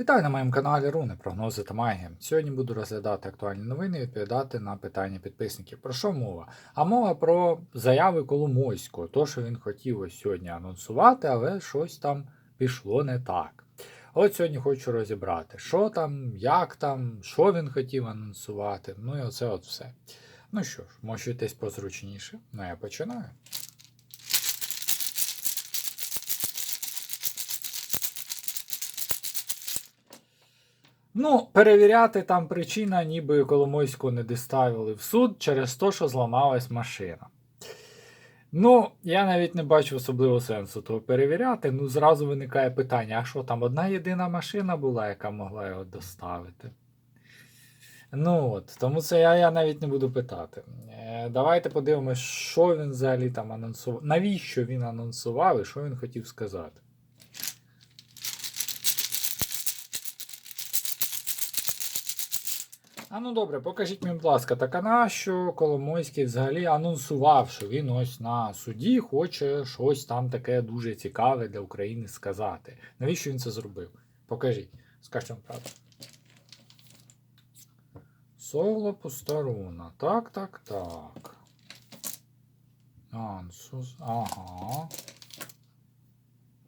Вітаю на моєму каналі Руни, прогнози та магія. Сьогодні буду розглядати актуальні новини і відповідати на питання підписників. Про що мова? А мова про заяви Коломойського, то, що він хотів ось сьогодні анонсувати, але щось там пішло не так. От сьогодні хочу розібрати, що там, як там, що він хотів анонсувати. Ну і оце от все. Ну що ж, мощуйтесь позручніше. Ну я починаю. Ну, перевіряти там причина, ніби Коломойську не доставили в суд через те, що зламалась машина. Ну, я навіть не бачу особливого сенсу того перевіряти. Ну, зразу виникає питання: а що там одна єдина машина була, яка могла його доставити? Ну от, тому це я, я навіть не буду питати. Е, давайте подивимось, що він взагалі там анонсував. Навіщо він анонсував і що він хотів сказати. А ну добре, покажіть мені, будь ласка, так а нащо Коломойський взагалі анонсував, що він ось на суді хоче щось там таке дуже цікаве для України сказати. Навіщо він це зробив? Покажіть. Скажіть вам правду. Соло Пустаруна. Так, так, так. Ансус. Ага.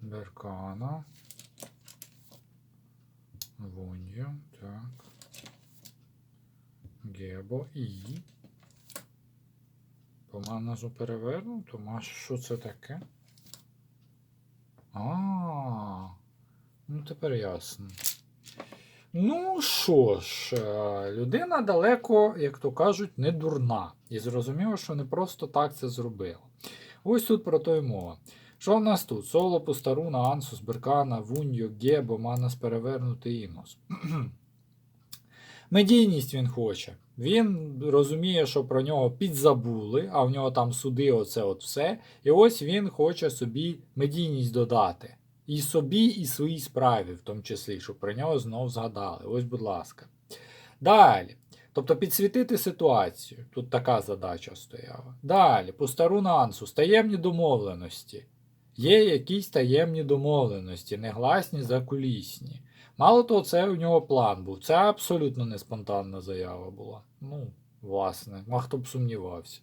Беркана. Вуньо. Так. І. По маназу перевернуто. А що це таке? А. Ну, тепер ясно. Ну що ж, е, людина далеко, як то кажуть, не дурна. І зрозуміло, що не просто так це зробила. Ось тут про то й мова. Що в нас тут? Соло, Пустаруна, Ансус, Беркана, Вуньо, Гебо, Манас перевернутий Інос. Медійність він хоче. Він розуміє, що про нього підзабули, а в нього там суди, оце от все. І ось він хоче собі медійність додати. І собі, і своїй справі, в тому числі, щоб про нього знов згадали. Ось, будь ласка. Далі. Тобто підсвітити ситуацію. Тут така задача стояла. Далі, по стару Нансус, таємні домовленості. Є якісь таємні домовленості, негласні закулісні. Мало того, це у нього план був. Це абсолютно не спонтанна заява була. Ну, власне, а хто б сумнівався.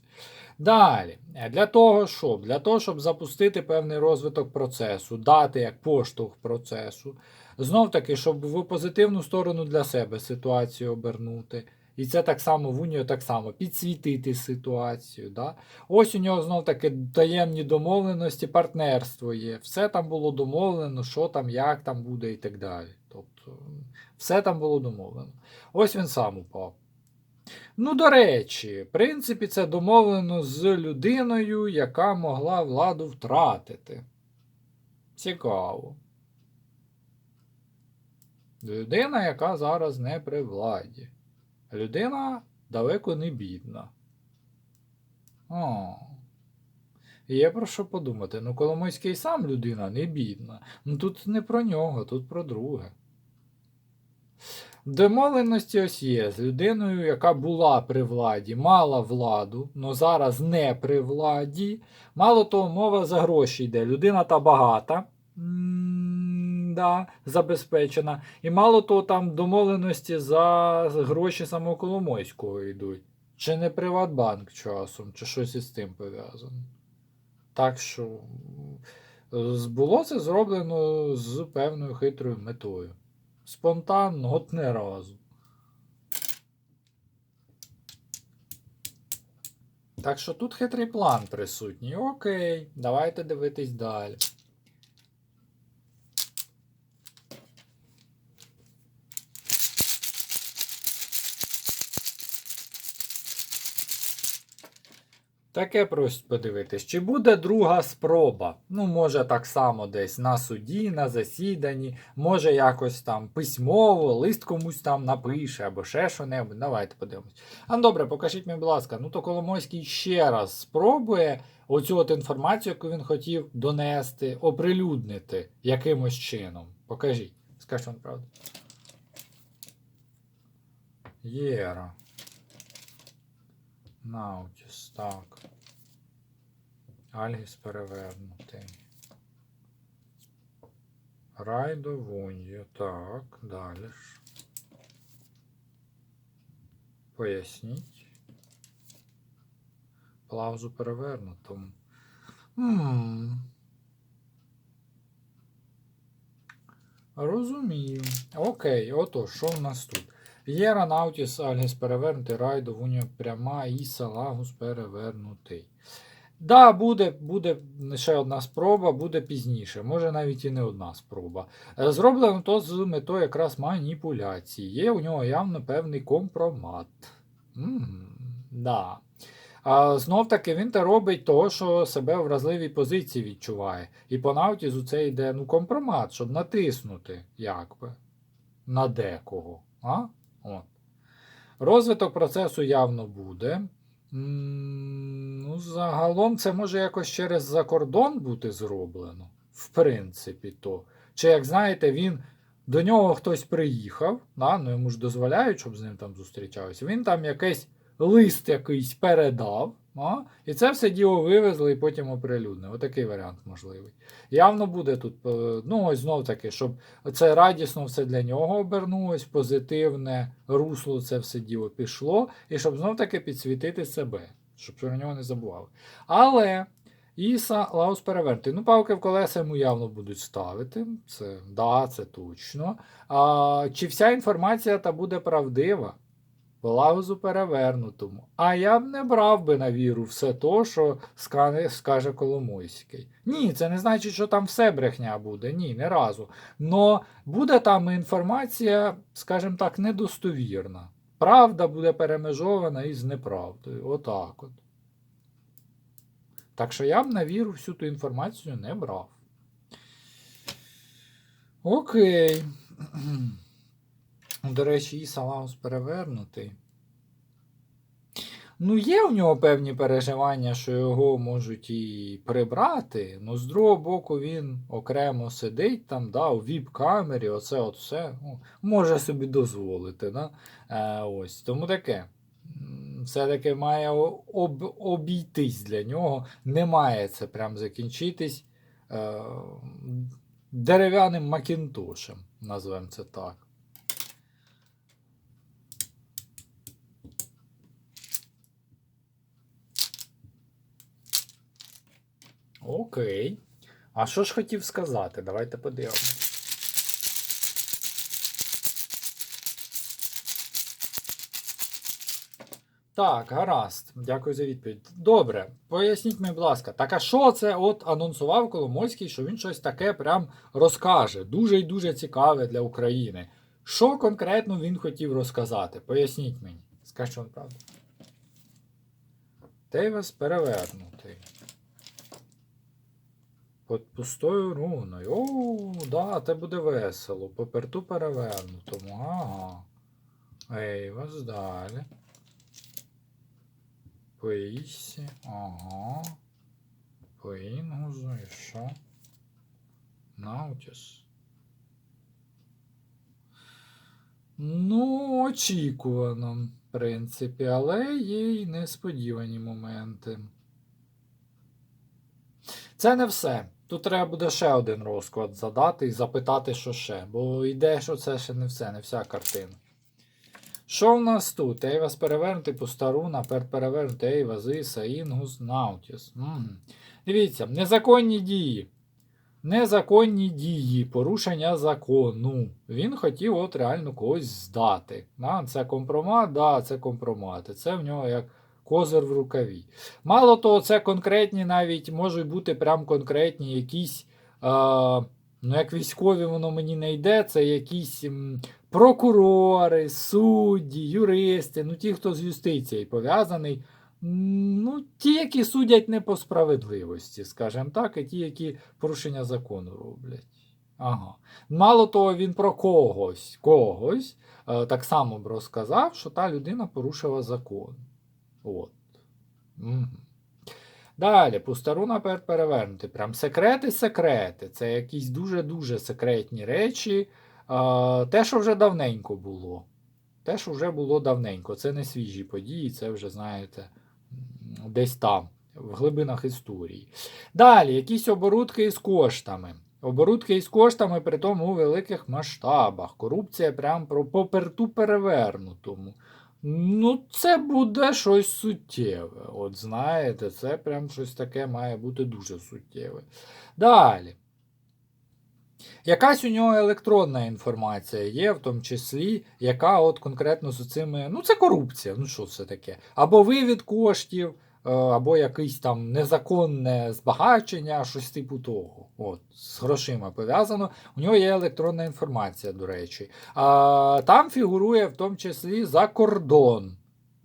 Далі, для того, щоб Для того, щоб запустити певний розвиток процесу, дати як поштовх процесу, знов таки, щоб в позитивну сторону для себе ситуацію обернути. І це так само в Уніо так само підсвітити ситуацію. Да? Ось у нього знов таки таємні домовленості, партнерство є. Все там було домовлено, що там, як там буде і так далі. Тобто, все там було домовлено. Ось він сам упав. Ну, до речі, в принципі, це домовлено з людиною, яка могла владу втратити. Цікаво. Людина, яка зараз не при владі. Людина далеко не бідна. О. Є про що подумати. Ну, Коломойський сам людина не бідна. Ну тут не про нього, тут про друге. Домовленості ось є з людиною, яка була при владі, мала владу, але зараз не при владі. Мало того, мова за гроші йде. Людина та багата, да, забезпечена. І мало того, там домовленості за гроші самого Коломойського йдуть. Чи не Приватбанк часом, чи щось із тим пов'язано. Так що було це зроблено з певною хитрою метою. Спонтанно, от не разу. Так що тут хитрий план присутній. Окей, давайте дивитись далі. Таке просить подивитись, чи буде друга спроба. Ну, може, так само десь на суді, на засіданні, може якось там письмово, лист комусь там напише або ще що-небудь. Давайте подивимось. А добре, покажіть мені, будь ласка, ну то Коломойський ще раз спробує оцю от інформацію, яку він хотів донести, оприлюднити якимось чином. Покажіть. Скажіть вам правду. Єра. Наутіс, так. Альгіс перевернутий. Райдовунья. Так, далі. ж. Поясніть. Плаузу перевернутому. М. Розумію. Окей, отож, що в нас тут? Єра Наутіс Альгіс перевернутий, Райдо Вуньо пряма і Салагус перевернутий. Да, буде, буде ще одна спроба, буде пізніше, може навіть і не одна спроба. Е, Зроблено то з метою якраз маніпуляції. Є у нього явно певний компромат. М, да. А знов таки він те робить того, що себе в вразливій позиції відчуває. І по Наутізу це йде ну, компромат, щоб натиснути, якби, на декого. А? От. Розвиток процесу явно буде. Ну, загалом це може якось через закордон бути зроблено. В принципі, то. Чи, як знаєте, він до нього хтось приїхав, да, ну йому ж дозволяють, щоб з ним там зустрічалися. Він там якийсь лист якийсь передав, а, і це все діло вивезли і потім оприлюднили. Отакий варіант можливий. Явно буде тут, е, ну ось знов таки, щоб це радісно все для нього обернулось, позитивне русло це все діло пішло, і щоб знов таки підсвітити себе, щоб про нього не забували. Але Іса Лаус перевернутий. Ну, палки в колеса йому явно будуть ставити. Це да, це точно. А, чи вся інформація та буде правдива? Лаузу перевернутому. А я б не брав би на віру все то, що скаже Коломойський. Ні, це не значить, що там все брехня буде. Ні, не разу. Но буде там інформація, скажімо так, недостовірна. Правда буде перемежована із неправдою. Отак от. Так що я б на віру всю ту інформацію не брав. Окей. До речі, і Салаус перевернутий. Ну, є у нього певні переживання, що його можуть і прибрати, але з другого боку він окремо сидить там, да, у віп-камері, оце от все ну, може собі дозволити. Да? Е, ось. Тому таке. Все-таки має об, обійтись для нього. Не має це прям закінчитись е, дерев'яним макінтошем, назвемо це так. Окей. А що ж хотів сказати? Давайте подивимось. Так, гаразд. Дякую за відповідь. Добре, поясніть мені, будь ласка, так а що це от анонсував Коломойський, що він щось таке прям розкаже? Дуже і дуже цікаве для України. Що конкретно він хотів розказати? Поясніть мені. Скажіть, що він правда. Тейвас перевернутий. Під пустою руною. О, да, це буде весело. По перту перевернутому. Ага. Ей, вас далі. По Ісі. Ага. По Інгузу і що? Наутіс. Ну, очікувано, в принципі, але є й несподівані моменти. Це не все. Тут треба буде ще один розклад задати і запитати, що ще. Бо йде, що це ще не все, не вся картина. Що в нас тут? Ейвас перевернутий по стару, напер перевернутий Ейвас, Іса, Інгус, Наутіс. Дивіться, незаконні дії. Незаконні дії, порушення закону. Він хотів от реально когось здати. Да, це компромат, да, це компромат. Це в нього як козир в рукаві. Мало того, це конкретні навіть можуть бути прям конкретні якісь. Е, ну, як військові воно мені не йде, це якісь прокурори, судді, юристи, ну ті, хто з юстицією пов'язаний. Ну, ті, які судять не по справедливості, скажімо так, і ті, які порушення закону роблять. Ага. Мало того, він про когось, когось е, так само б розказав, що та людина порушила закон. От. Мгм. Далі, пустару наперед перевернути. Прям секрети, секрети. Це якісь дуже-дуже секретні речі. Е, те, що вже давненько було. Те, що вже було давненько. Це не свіжі події, це вже, знаєте, десь там, в глибинах історії. Далі, якісь оборудки із коштами. Оборудки із коштами, при тому у великих масштабах. Корупція прям про поперту перевернутому. Ну, це буде щось суттєве. От знаєте, це прям щось таке має бути дуже суттєве. Далі. Якась у нього електронна інформація є, в тому числі, яка от конкретно з цими. Ну, це корупція, ну що це таке? Або вивід коштів, або якесь там незаконне збагачення, щось типу того. От, з грошима пов'язано. У нього є електронна інформація, до речі. А, там фігурує в тому числі за кордон.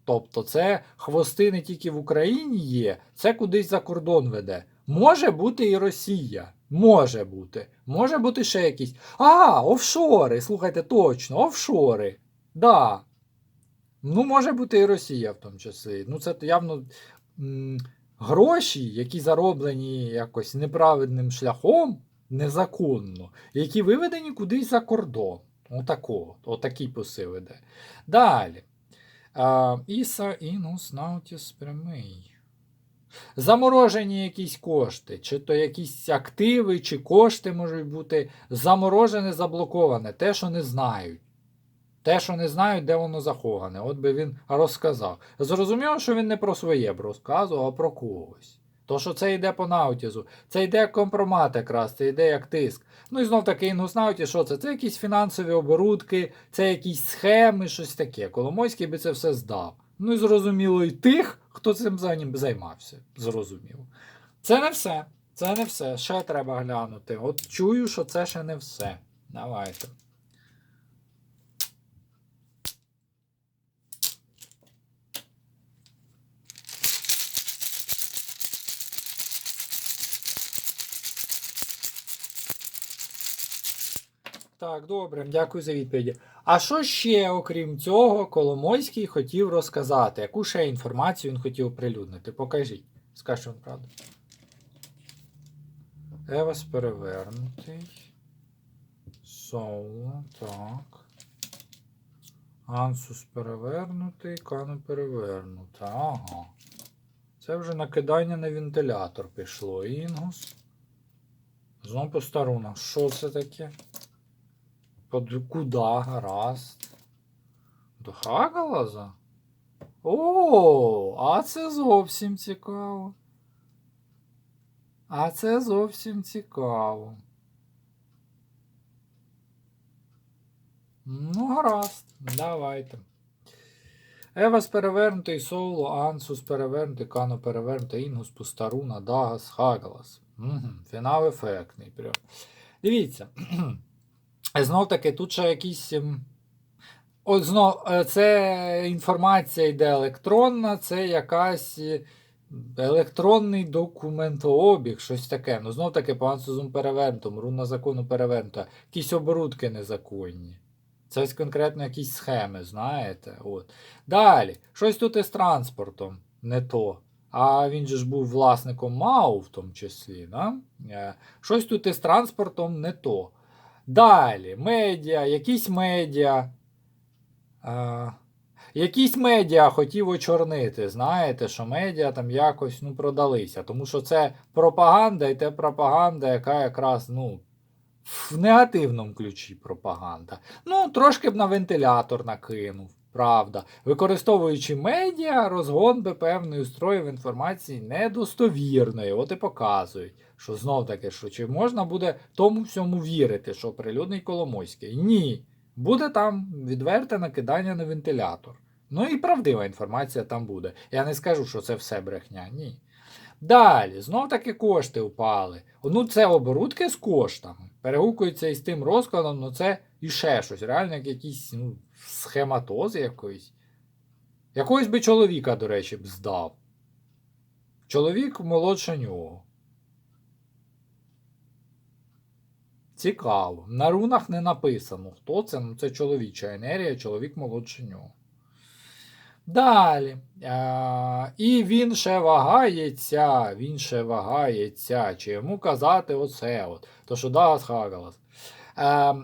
Тобто, це хвости не тільки в Україні є, це кудись за кордон веде. Може бути і Росія. Може бути. Може бути ще якісь. А, офшори. Слухайте, точно, офшори. Да. Ну, може бути і Росія в тому числі. Ну, це явно гроші, які зароблені якось неправедним шляхом, незаконно, які виведені кудись за кордон. Отакого, отакий посил іде. Далі. Іса інус наутіс прямий. Заморожені якісь кошти, чи то якісь активи, чи кошти можуть бути заморожене, заблоковане, те, що не знають. Те, що не знають, де воно заховане. От би він розказав. Зрозуміло, що він не про своє б розказував, а про когось. То, що це йде по наутізу, це йде компромат якраз, це йде як тиск. Ну і знов таки інгуснауті, що це? Це якісь фінансові оборудки, це якісь схеми, щось таке. Коломойський би це все здав. Ну і зрозуміло, і тих, хто цим займався. Зрозуміло. Це не все. Це не все. Ще треба глянути. От чую, що це ще не все. Давайте. Так, добре, дякую за відповіді. А що ще, окрім цього, Коломойський хотів розказати? Яку ще інформацію він хотів оприлюднити? Покажіть. Скажіть вам правду. Евас перевернутий. Соло, так. Ансус перевернутий, Кану перевернута. Ага. Це вже накидання на вентилятор пішло. Інгус. Знову по старунах. Що це таке? Под куда? Гаразд. До Хагалаза? О, а це зовсім цікаво. А це зовсім цікаво. Ну, гаразд, давайте. Евас перевернутий, Соло, Ансус перевернутий, Кано перевернутий, Інгус, Пустаруна, Дагас, Хагалас. Угу, фінал ефектний. Прям. Дивіться. Знов таки, тут ще якісь. ем, От знов, е, це інформація йде електронна, це якась е, електронний документообіг, щось таке. Ну, знов таки, по ансузум перевернутому, руна закону перевернута, якісь оборудки незаконні. Це ось конкретно якісь схеми, знаєте. От. Далі, щось тут із транспортом, не то. А він же ж був власником МАУ в тому числі. Да? Е, Щось тут із транспортом не то. Далі, медіа, якісь медіа. Е, якісь медіа хотів очорнити. Знаєте, що медіа там якось ну, продалися. Тому що це пропаганда, і те пропаганда, яка якраз ну, в негативному ключі пропаганда. Ну, трошки б на вентилятор накинув. Правда, використовуючи медіа, розгон би певної устроїв інформації недостовірної. От і показують, що знов таки, що чи можна буде тому всьому вірити, що прилюдний Коломойський? Ні. Буде там відверте накидання на вентилятор. Ну і правдива інформація там буде. Я не скажу, що це все брехня. Ні. Далі, знов таки кошти впали. Ну, це оборудки з коштами. Перегукуються із тим розкладом, ну це і ще щось. Реально як якісь ну, схематози якоїсь. Якогось би чоловіка, до речі, б здав. Чоловік молодше нього. Цікаво. На рунах не написано, хто це. Ну, це чоловіча енергія, чоловік молодше нього. Далі. А, і він ще вагається, він ще вагається. Чи йому казати оце от. То що Дагас Хагалас. А,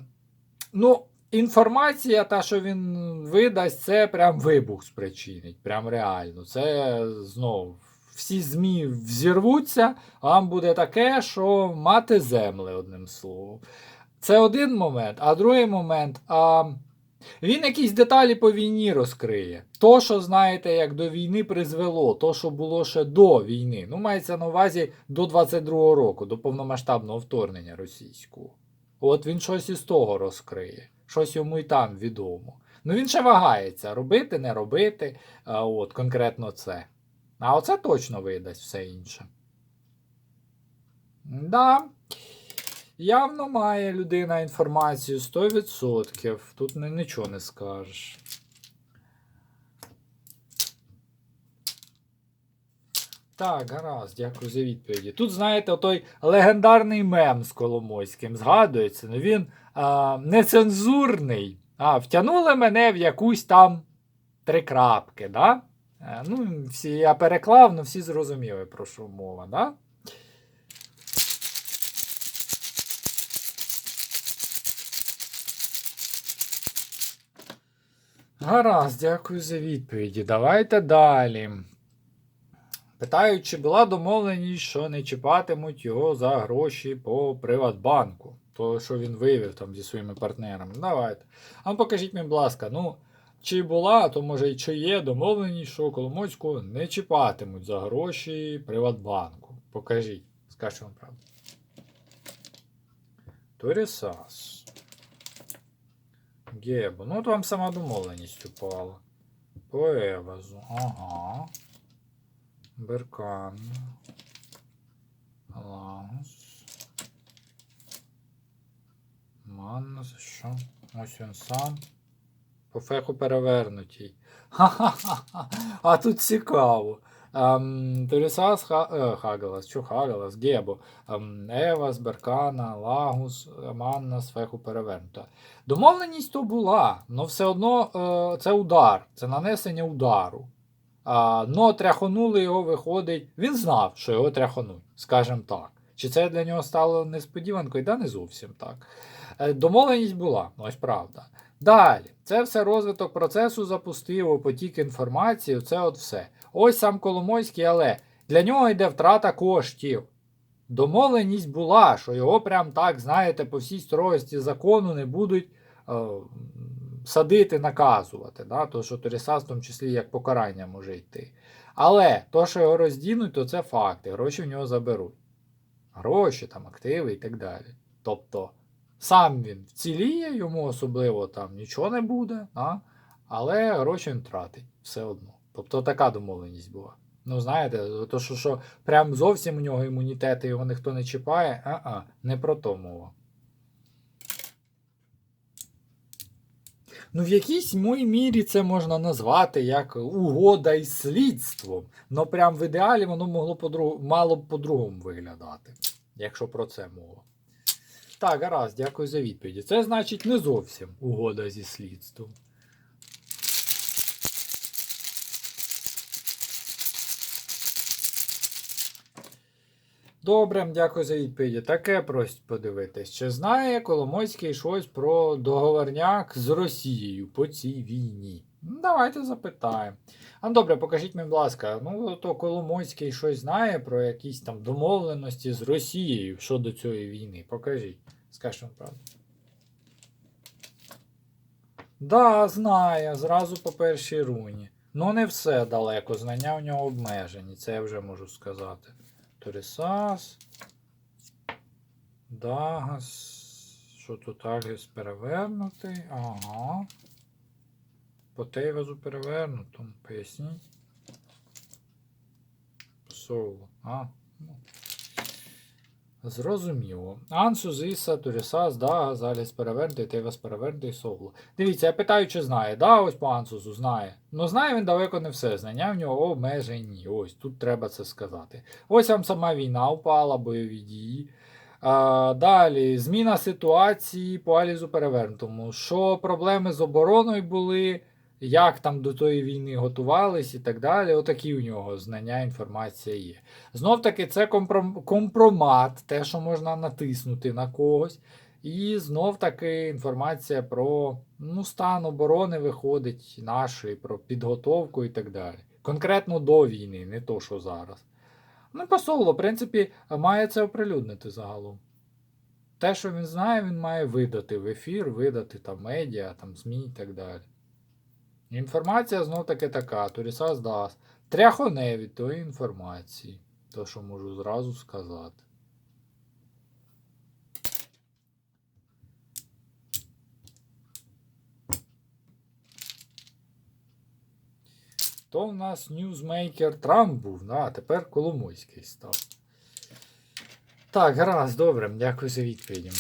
ну, інформація, та, що він видасть, це прям вибух спричинить. Прям реально. Це знову всі ЗМІ взірвуться, а вам буде таке, що мати земли, одним словом. Це один момент, а другий момент. А... Він якісь деталі по війні розкриє. То, що знаєте, як до війни призвело, то, що було ще до війни. Ну, мається на увазі до 22-го року, до повномасштабного вторгнення російського. От він щось із того розкриє. Щось йому і там відомо. Ну він ще вагається, робити, не робити. От, конкретно це. А оце точно видасть все інше. Да. Явно має людина інформацію 100%. Тут нічого не скажеш. Так, гаразд, дякую за відповіді. Тут, знаєте, той легендарний мем з Коломойським згадується. Ну він нецензурний. А, втягнули мене в якусь там три крапки, да? Е, Ну, всі, я переклав, ну всі зрозуміли, про що мова, да? Гаразд, дякую за відповіді. Давайте далі. Питають, чи була домовленість, що не чіпатимуть його за гроші по Приватбанку. То, що він виявив там зі своїми партнерами. Давайте. А ну, покажіть мені, будь ласка, ну, чи була, то може і чи є домовленість, що Коломойську не чіпатимуть за гроші Приватбанку. Покажіть. Скажіть вам правду. Торісас. Гебо. Ну, от вам сама домовленість упала. По Евазу. Ага. Беркан. Лагус. Маннус, що? Ось він сам. По феху перевернутій. Ха-ха-ха. А тут цікаво. Ем, Торісас Ха... е, Хагалас, що Хагалас, Гебо, ем, Евас, Беркана, Лагус, Маннас, феху перевернута. Домовленість то була, але все одно е, це удар, це нанесення удару. А, но тряхонули його, виходить. Він знав, що його тряхонуть, скажімо так. Чи це для нього стало несподіванкою? Да, не зовсім так. Е, Домовленість була, ну, ось правда. Далі, це все розвиток процесу запустило, потік інформації, це от все. Ось сам Коломойський, але для нього йде втрата коштів. Домовленість була, що його прям так, знаєте, по всій строгості закону не будуть е, садити, наказувати. Да? То, що Торісас в тому числі як покарання може йти. Але то, що його роздінуть, то це факти. Гроші в нього заберуть. Гроші, там, активи і так далі. Тобто, сам він вціліє, йому особливо там нічого не буде, а? але гроші він тратить все одно. Тобто така домовленість була. Ну, знаєте, то, що, що прям зовсім у нього імунітет і його ніхто не чіпає, а-а, не про то мова. Ну, в якійсь моїй мірі це можна назвати як угода із слідством. Ну, прям в ідеалі воно могло по мало б по-другому виглядати, якщо про це мова. Так, гаразд, дякую за відповіді. Це значить не зовсім угода зі слідством. Добре, дякую за відповіді. Таке просить подивитись. Чи знає Коломойський щось про договорняк з Росією по цій війні? Ну, Давайте запитаємо. А ну, добре, покажіть мені, будь ласка, ну то Коломойський щось знає про якісь там домовленості з Росією щодо цієї війни. Покажіть. Скажіть вам правду. Да, знає, зразу по першій руні. Ну не все далеко, знання у нього обмежені, це я вже можу сказати. Торісас. Дагас. Що тут Агіс перевернутий? Ага. По Тейвазу перевернутому. Поясніть. Соло. А. Ну. Зрозуміло. Ансу, Зіса, Турісас, Дагас, Аліс перевернутий, Тейвас перевернутий, Соло. Дивіться, я питаю, чи знає. Да, ось по Ансусу знає. Ну знає він далеко не все. Знання в нього обмежені. Ось тут треба це сказати. Ось вам сама війна впала, бойові дії. А, далі, зміна ситуації по Алізу перевернутому. Що проблеми з обороною були, як там до тої війни готувались і так далі. Отакі у нього знання, інформація є. Знов таки, це компромат, те, що можна натиснути на когось. І знов таки інформація про ну, стан оборони виходить нашої, про підготовку і так далі. Конкретно до війни, не то, що зараз. Ну, посоло, в принципі, має це оприлюднити загалом. Те, що він знає, він має видати в ефір, видати там медіа, там ЗМІ і так далі. Інформація знов таки така, Турісас дасть. Тряхоне від тої інформації. То, що можу зразу сказати. То в нас ньюзмейкер Трамп був, а тепер Коломойський став. Так, гаразд, добре, дякую за відповіді.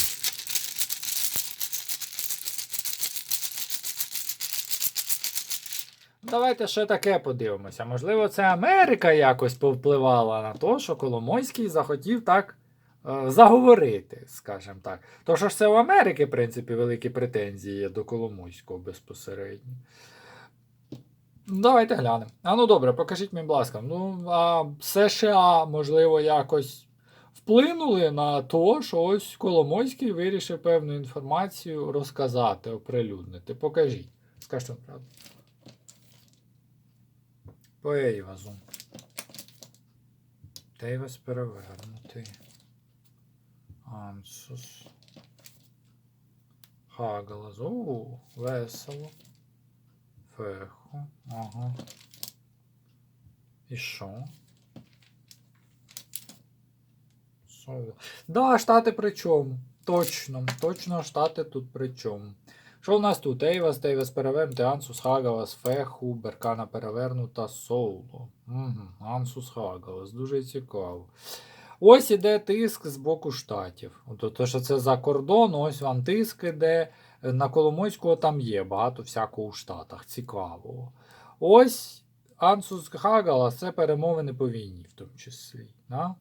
Давайте ще таке подивимося. Можливо, це Америка якось повпливала на те, що Коломойський захотів так е, заговорити, скажімо так. То що ж це у Америки, в принципі, великі претензії є до Коломойського безпосередньо. Давайте глянемо. А ну добре, покажіть мені, будь ласка. Ну, а США, можливо, якось вплинули на те, що ось Коломойський вирішив певну інформацію розказати, оприлюднити. Покажіть. Скажіть правду. Ейвазу. Дейвас перевернутий. Ансус. Хагалас. О, весело. Феху. Ага. І що? Соло. Да, штати при чому? Точно, точно штати тут при чому. Що у нас тут? Ейвас, Дейвас перевернутий, Ансус Хагалас, Феху, Беркана перевернута, Соло. Угу, Ансус Хагалас, дуже цікаво. Ось іде тиск з боку штатів. Тобто, що це за кордон, ось вам тиск іде. На Коломойського там є багато всякого у Штатах. Цікавого. Ось Ансус Хагалас це перемовини по війні, в тому числі. Да?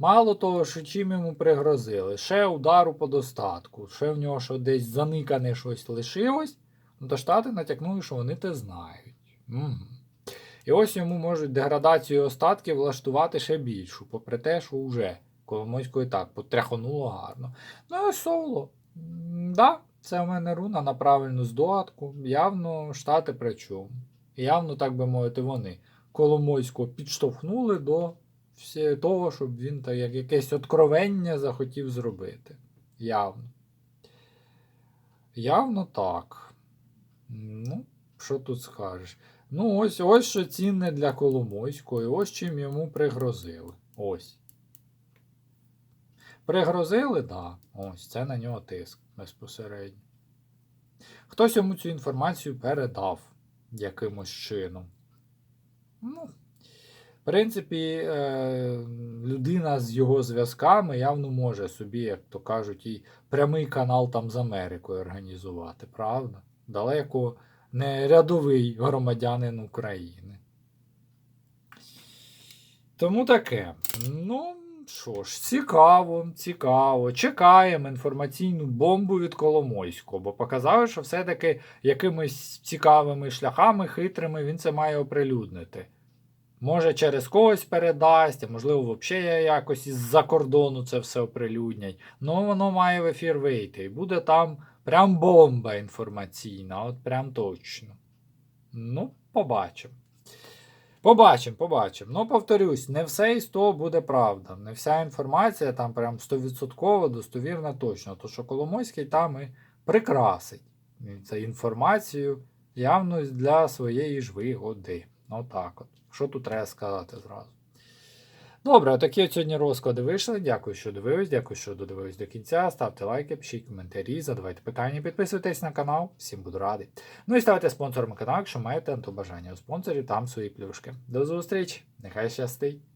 Мало того, що чим йому пригрозили, ще удару по достатку, ще в нього що десь заникане щось лишилось, ну то Штати натякнули, що вони те знають. Угу. І ось йому можуть деградацію остатків влаштувати ще більшу, попри те, що вже Коломойського і так потряхонуло гарно. Ну і соло. Да, це в мене руна на правильну здогадку. Явно Штати при чому. Явно, так би мовити, вони Коломойського підштовхнули до всі- того, щоб він так як якесь откровення захотів зробити. Явно. Явно так. Ну, що тут скажеш? Ну, ось ось що цінне для Коломойського, і ось чим йому пригрозили. Ось. Пригрозили. Да. Ось, це на нього тиск безпосередньо. Хтось йому цю інформацію передав якимось чином. Ну, принципі, е, людина з його зв'язками явно може собі, як то кажуть, і прямий канал там з Америкою організувати, правда? Далеко не рядовий громадянин України. Тому таке. Ну, що ж, цікаво, цікаво. Чекаємо інформаційну бомбу від Коломойського, бо показали, що все-таки якимись цікавими шляхами, хитрими він це має оприлюднити. Може, через когось передасть, а можливо, взагалі якось із-за кордону це все оприлюднять. Ну, воно має в ефір вийти. І буде там прям бомба інформаційна, от прям точно. Ну, побачимо. Побачимо, побачимо. Ну, повторюсь, не все із того буде правда. Не вся інформація там прям 100% достовірна точно. То, що Коломойський там і прикрасить цю інформацію явно для своєї ж вигоди. Отак от. Що тут треба сказати зразу? Добре, отакі от сьогодні розклади вийшли. Дякую, що дивились, дякую, що додивились до кінця. Ставте лайки, пишіть коментарі, задавайте питання, підписуйтесь на канал, всім буду радий. Ну і ставайте спонсором каналу, якщо маєте то бажання у спонсорів, там свої плюшки. До зустрічі, нехай щастить!